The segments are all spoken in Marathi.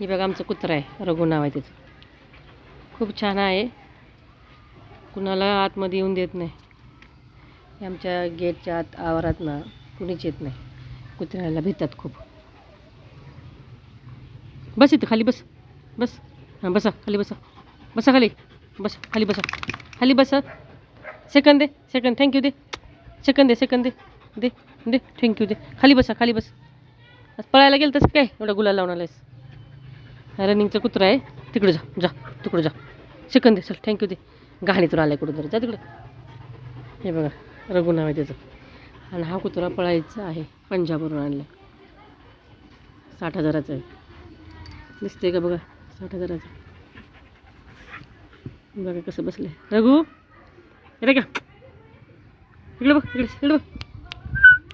हे बघा आमचं कुत्रा आहे. रघु नाव आहे त्याचं खूप छान आहे. कुणाला आतमध्ये येऊन देत नाही. आमच्या गेटच्या आत आवारात ना कुणीच येत नाही. कुत्र्याला भेटतात खूप. बस इथं खाली बस. बस. हां बसा. खाली बसा. बसा खाली. बस. खाली बसा. खाली बसा. सेकंद दे सेकंद. थँक्यू दे. सेकंद दे सेकंद दे. दे दे. थँक्यू दे. खाली बसा खाली बस. पळायला गेलं तसं काय? एवढा गुलाल लावून आलायस. रनिंगचा कुत्रा आहे. तिकडे जा जा तिकडे जा. चिकन दे चल थँक्यू दे. घाणीतून आलाय कुठं तरी जा तिकडं. हे बघा रघु नाव आहे त्याचं. आणि हा कुत्रा पळायचा आहे पंजाबवरून आणला साठ हजाराचा आहे. दिसते का बघा? साठ हजाराचं. बघा कसं बसलं आहे रघू येते का? इकडे बघ इकडे इकडे बघ.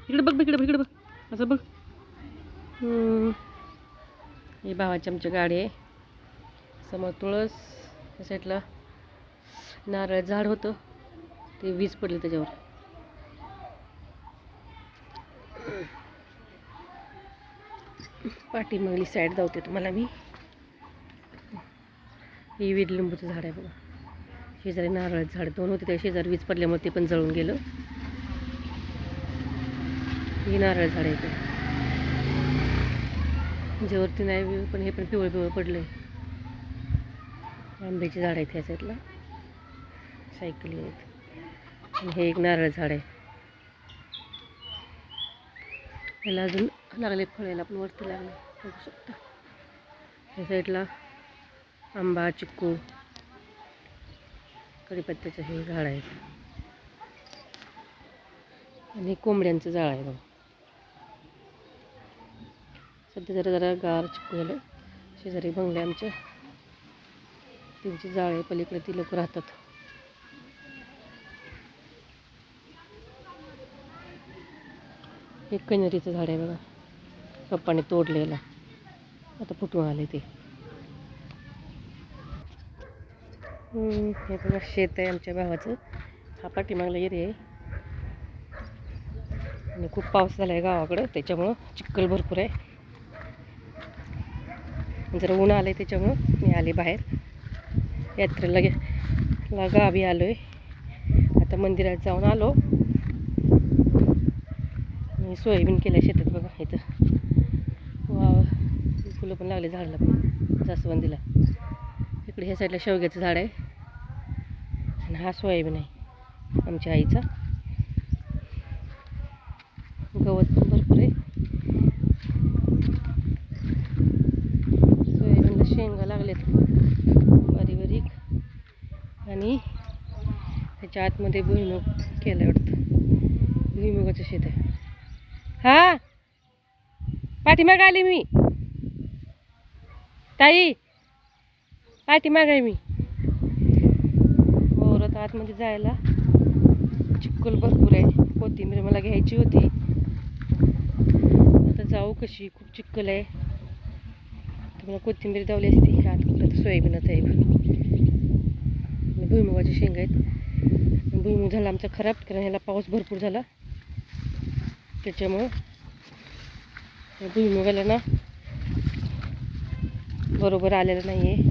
इकडे बघ इकडे बघ इकडे बघ. असं बघ. ही भावाची आमची गाडी आहे. समोर तुळस या साईडला नारळ झाड होतं. ते वीज पडली त्याच्यावर. पाठीमागली साईड धावते तुम्हाला मी. ही वीर लिंबूचं झाड आहे बघा. शेजारी नारळाचं झाड दोन होते त्या शेजारी वीज पडल्यामुळे ते पण जळून गेलं. ही नारळ झाड आहे ते ज्यावरती नाही पण हे पण पिवळं पिवळं पडलं आहे आंब्याची झाड आहेत ह्या साईडला. सायकली आहेत. आणि हे एक नारळ झाड आहे. याला अजून लागले फळायला पण वरती लागले बघू शकता. ह्या साईडला आंबा चिक्कू कढीपत्त्याचं हे झाड आहे आणि कोंबड्यांचं झाड आहे बघा. सध्या जरा जरा गार चिक्कू झालं. शेजारी बंगले आमच्या. त्यांची जाळे पलीकडे ती लोक राहतात. हे कन्हेरीचं झाड आहे बघा. पप्पाने तोडलेलं. आता फुटून आले ते. हे बघा शेत आहे आमच्या भावाचं. हा पाठीमागला एरिया आहे. आणि खूप पाऊस झाला आहे गावाकडं त्याच्यामुळं चिखल भरपूर आहे. जर ऊन आलं आहे त्याच्यामुळं मी आले बाहेर. यात्रेला गे ला गावी आलो आहे आता मंदिरात जाऊन आलो. आणि सोयाबीन केल्या शेतात बघा इथं. वा फुलं पण लागले झाडाला पण जास्वंदीला. इकडे ह्या साईडला शेवग्याचं झाड आहे. आणि हा सोयाबीन आहे आमच्या आईचा. गवत पण भरपूर आहे सोयाबीनला शेंगा बारीक बारीक आणि त्याच्या आतमध्ये भुईमुग केलं वाटतं. भुईमुगाचं शेत आहे. हा? पाठीमाग आली मी. ताई पाठीमाग आहे मी. मोरत आतमध्ये जायला चिक्कल भरपूर आहे. कोथिंबीर मला घ्यायची होती. आता जाऊ कशी? खूप चिक्कल आहे. तुम्हाला कोथिंबीर दावली असती आत कुठं तर सोयाबीनच आहे भुईमुगाच्या शेंगा आहेत. भुईमुग झाला आमचा खराब कारण ह्याला पाऊस भरपूर झाला. त्याच्यामुळं भुईमुगाला ना बरोबर आलेलं नाही आहे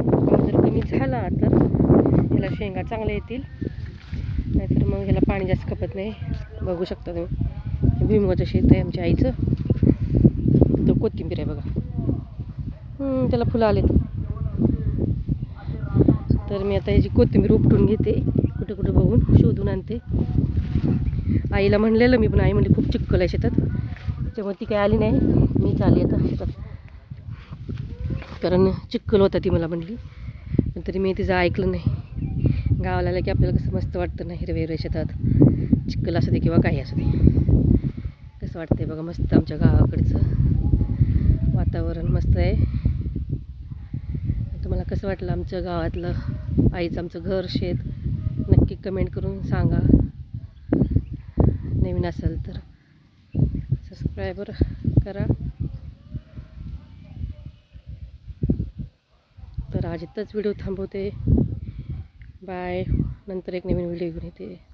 पाऊस जर कमी झाला तर ह्याला शेंगा चांगल्या येतील. नाहीतर मग ह्याला पाणी जास्त खपत नाही. बघू शकता तुम्ही. भुईमुगाचं शेत आहे आमच्या आईचं. तो कोथिंबीर आहे बघा. त्याला फुलं आलेत. तर मी आता ह्याची कोथिंबीर उपटून घेते. कुठे कुठे बघून शोधून आणते. आईला म्हणलेलं मी पण आई म्हणली खूप चिक्कल आहे शेतात. त्याच्यामुळे ती काय आली नाही. मीच आली आता शेतात. कारण चिक्कल होता ती मला म्हणली. पण तरी मी तिचं ऐकलं नाही. गावाला आलं की आपल्याला कसं मस्त वाटतं ना हिरवे हिरवे शेतात. चिक्कल असू दे किंवा काही असू दे. कसं वाटतंय बघा मस्त आमच्या गावाकडचं वातावरण मस्त आहे. तुम्हाला कसं वाटलं आमचं गावातलं आईचं आमचं घर शेत? नक्की कमेंट करून सांगा. नवीन असेल तर सबस्क्रायबर करा. तर आज इथंच व्हिडिओ थांबवते. बाय नंतर एक नवीन व्हिडिओ घेऊन येते.